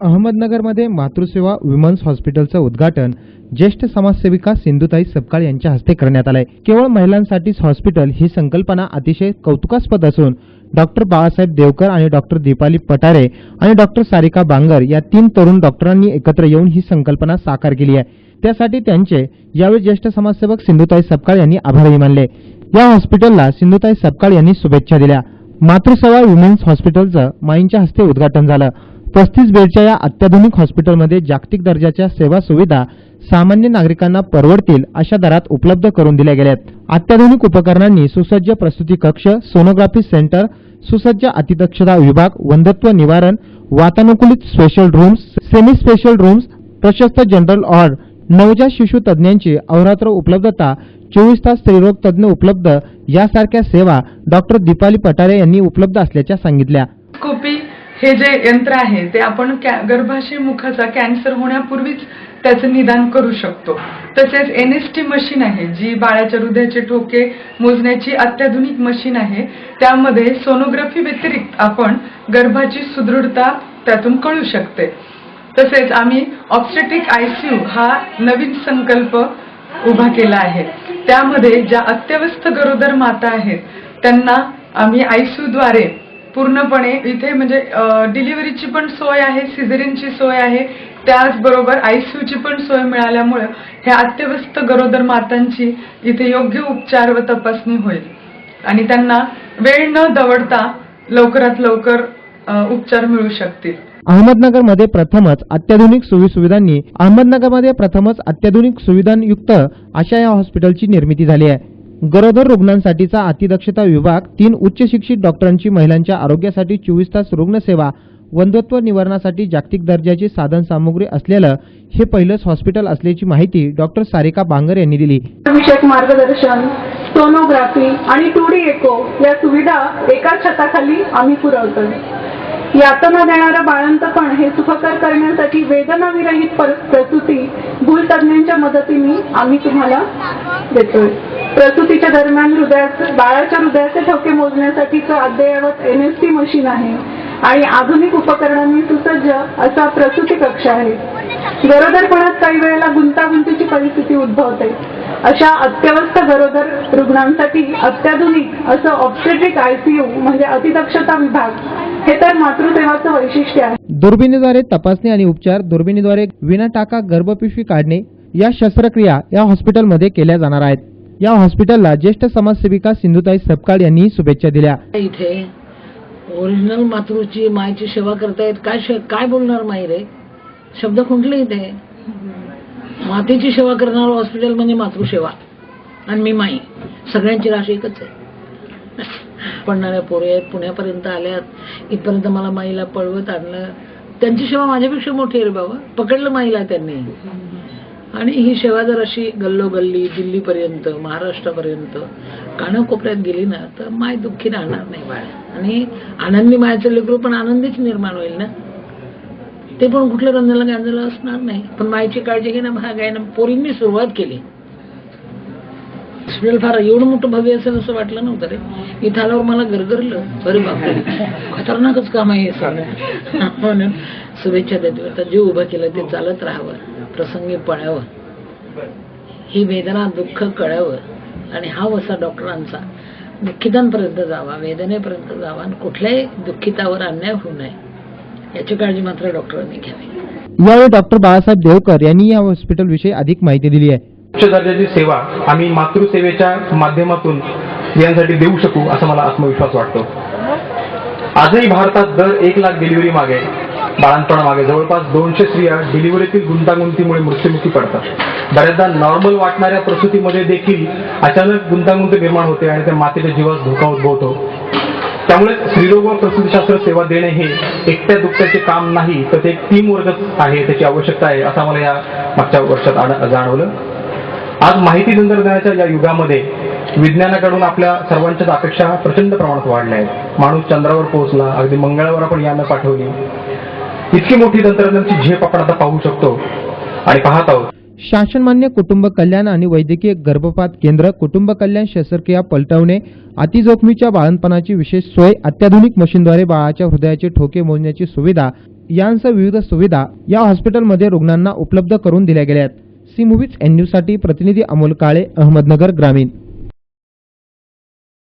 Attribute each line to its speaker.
Speaker 1: अहमदनगरमध्ये मातृसेवा विमन्स हॉस्पिटलचं उद्घाटन ज्येष्ठ समाजसेविका सिंधुताई सपकाळ यांच्या हस्ते करण्यात आलंय. केवळ महिलांसाठीच हॉस्पिटल ही संकल्पना अतिशय कौतुकास्पद असून डॉक्टर बाळासाहेब देवकर आणि डॉक्टर दीपाली पटारे आणि डॉक्टर सारिका बांगर या तीन तरुण डॉक्टरांनी एकत्र येऊन ही संकल्पना साकार केली आहे. त्यासाठी त्यांचे यावेळी ज्येष्ठ समाजसेवक सिंधुताई सपकाळ यांनी आभारही मानले. या हॉस्पिटलला सिंधुताई सपकाळ यांनी शुभेच्छा दिल्या. मातृसेवा विमेन्स हॉस्पिटलचं माईंच्या हस्ते उद्घाटन झालं. पस्तीस बेडच्या या अत्याधुनिक हॉस्पिटलमध्ये जागतिक दर्जाच्या सेवा सुविधा सामान्य नागरिकांना परवडतील अशा दरात उपलब्ध करून दिल्या गेल्यात अत्याधुनिक उपकरणांनी सुसज्ज प्रसूती कक्ष सोनोग्राफी सेंटर सुसज्ज अतिदक्षता विभाग वंधत्व निवारण वातानुकूलित special rooms semi special rooms प्रशस्त जनरल ऑर्ड नवजात शिशु तज्ज्ञांची अहोरात्र उपलब्धता चोवीस तास स्त्रीरोग तज्ज्ञ उपलब्ध यासारख्या सेवा डॉक्टर दीपाली पटारे यांनी उपलब्ध असल्याच्या सांगितल्या.
Speaker 2: हे जे यंत्र आहे ते आपण गर्भाशय मुखाचा कॅन्सर होण्यापूर्वीच त्याचं निदान करू शकतो. तसेच एन एस टी मशीन आहे जी बाळाच्या हृदयाचे ठोके मोजण्याची अत्याधुनिक मशीन आहे. त्यामध्ये सोनोग्राफी व्यतिरिक्त आपण गर्भाची सुदृढता त्यातून कळू शकते. तसेच आम्ही ऑब्स्टेट्रिक आयसीयू हा नवीन संकल्प उभा केला आहे. त्यामध्ये ज्या अत्यवस्थ गरोदर माता आहेत त्यांना आम्ही आयसीयू द्वारे पूर्णपणे इथे म्हणजे डिलिव्हरीची पण सोय आहे सिझेरिनची सोय आहे. त्याचबरोबर आयसीयूची पण सोय मिळाल्यामुळे ह्या अत्यवस्थ गरोदर मातांची इथे योग्य उपचार व तपासणी होईल. आणि त्यांना वेळ न दवडता लवकरात लवकर उपचार मिळू शकतील.
Speaker 1: अहमदनगरमध्ये प्रथमच अत्याधुनिक सोयीसुविधांनी अहमदनगरमध्ये प्रथमच अत्याधुनिक सुविधांयुक्त अशा या हॉस्पिटलची निर्मिती झाली आहे. गरोदर रुग्णांसाठीचा अतिदक्षता विभाग तीन उच्च शिक्षित डॉक्टरांची महिलांच्या आरोग्यासाठी चोवीस तास रुग्णसेवा वंधत्व निवारणासाठी जागतिक दर्जाची साधन सामुग्री असलेलं हे पहिलंच हॉस्पिटल असल्याची माहिती डॉक्टर सारिका बांगर यांनी दिली.
Speaker 3: विषयक मार्गदर्शन सोनोग्राफी आणि टूडी एको या सुविधा एका छताखाली आम्ही पुरवतोय यातना देणारं बाळंतपण हे सुखकर करण्यासाठी वेदनाविरहित प्रस्तुती प्रसूती भूलतज्ञांच्या मदतीने आम्ही तुम्हाला देतोय. प्रसूतीच्या दरम्यान हृदयाचे बाळाच्या हृदयाचे ठोके मोजण्यासाठीचं अद्ययावत एन एस टी मशीन आहे आणि आधुनिक उपकरणांनी सुसज्ज असा प्रसूती कक्ष आहे. गरोदरपणात काही वेळेला गुंतागुंतीची परिस्थिती उद्भवते. अशा अत्यवस्थ गरोदर रुग्णांसाठी अत्याधुनिक असं ऑब्स्टेट्रिक आयसीयू म्हणजे अतिदक्षता विभाग हे तर मातृसेवाचं वैशिष्ट्य आहे.
Speaker 1: दुर्बिणीद्वारे तपासणी आणि उपचार दुर्बिणीद्वारे विनाटाका गर्भपिशवी काढणे या शस्त्रक्रिया या हॉस्पिटलमध्ये केल्या जाणार आहेत. या हॉस्पिटलला ज्येष्ठ समाजसेविका सिंधुताई सपकाळ यांनी शुभेच्छा दिल्या.
Speaker 4: इथे ओरिजिनल मातृची मायची सेवा करतायत. काय काय बोलणार माई रे? शब्द कुठले इथे? मातेची सेवा करणार हॉस्पिटल म्हणजे मातृसेवा. आणि मी माई. सगळ्यांची राशी एकच आहे. पडणाऱ्या पोरे आहेत पुण्यापर्यंत आल्यात. इथपर्यंत मला माईला पळवत आणलं. त्यांची सेवा माझ्यापेक्षा मोठी आहे रे बाबा. पकडलं माईला त्यांनी. आणि ही सेवा जर अशी गल्लोगल्ली दिल्लीपर्यंत महाराष्ट्रापर्यंत कानाकोपऱ्यात गेली ना तर माय दुःखी राहणार नाही बाळ. आणि आनंदी मायाचं लेकरू पण आनंदीच निर्माण होईल ना. ते पण कुठल्या रंजाला गांजाला असणार नाही. पण मायची काळजी घेणं भाग आहे ना पोरींनी सुरुवात केली. हॉस्पिटल फार एवढं मोठं भव्य असेल असं वाटलं नव्हतं रे. इथं आल्यावर मला गरगरलं. अरे बापरे खतरनाकच काम आहे म्हणून शुभेच्छा देतो. आता जे उभं केलं ते चालत राहावं. प्रसंगी पळावं ही वेदना दुःख कळावं आणि हा वसा डॉक्टरांचा. दुःखितांपर्यंत जावा वेदनेपर्यंत जावा आणि कुठल्याही दुःखितावर अन्याय होऊ नये. याची काळजी मात्र डॉक्टरांनी घ्यावी.
Speaker 1: यावेळी डॉक्टर बाळासाहेब देवकर यांनी या हॉस्पिटलविषयी अधिक माहिती दिली आहे.
Speaker 5: उच्च दर्जाची सेवा आम्ही मातृसेवेच्या माध्यमातून स्त्रियांसाठी देऊ शकू असा मला आत्मविश्वास वाटतो. आजही भारतात दर एक लाख डिलिव्हरी मागे बाळांपणामागे जवळपास दोनशे स्त्रिया डिलिव्हरीतील गुंतागुंतीमुळे मृत्युमुखी पडतात. बऱ्याचदा नॉर्मल वाटणाऱ्या प्रसूतीमध्ये देखील अचानक गुंतागुंत निर्माण होते आणि त्या मातेच्या जीवास धोका उद्भवतो. त्यामुळे स्त्रीरोग व प्रसूतीशास्त्र सेवा देणे हे एकट्या दुःखाचे काम नाही तर ते एक टीम वर्ग आहे त्याची आवश्यकता आहे असं मला या मागच्या वर्षात जाणवलं. आज माहिती तंत्रज्ञानाच्या या युगामध्ये विज्ञानाकडून आपल्या सर्वांच्याच अपेक्षा प्रचंड प्रमाणात वाढल्या आहेत. माणूस चंद्रावर पोहोचला अगदी मंगळावर आपण यानं पाठवली. इतकी मोठी तंत्रज्ञानची झेप आपण आता पाहू शकतो आणि पाहत आहोत.
Speaker 1: शासनमान्य कुटुंब कल्याण आणि वैद्यकीय गर्भपात केंद्र कुटुंब कल्याण शस्त्रक्रिया पलटवणे अतिजोखमीच्या बाळंतपणाची विशेष सोय अत्याधुनिक मशीनद्वारे बाळाच्या हृदयाचे ठोके मोजण्याची सुविधा यांसह विविध सुविधा या हॉस्पिटलमध्ये रुग्णांना उपलब्ध करून दिल्या गेल्या आहेत. सी मूव्हीज एन न्यूजसाठी प्रतिनिधी अमोल काळे अहमदनगर ग्रामीण.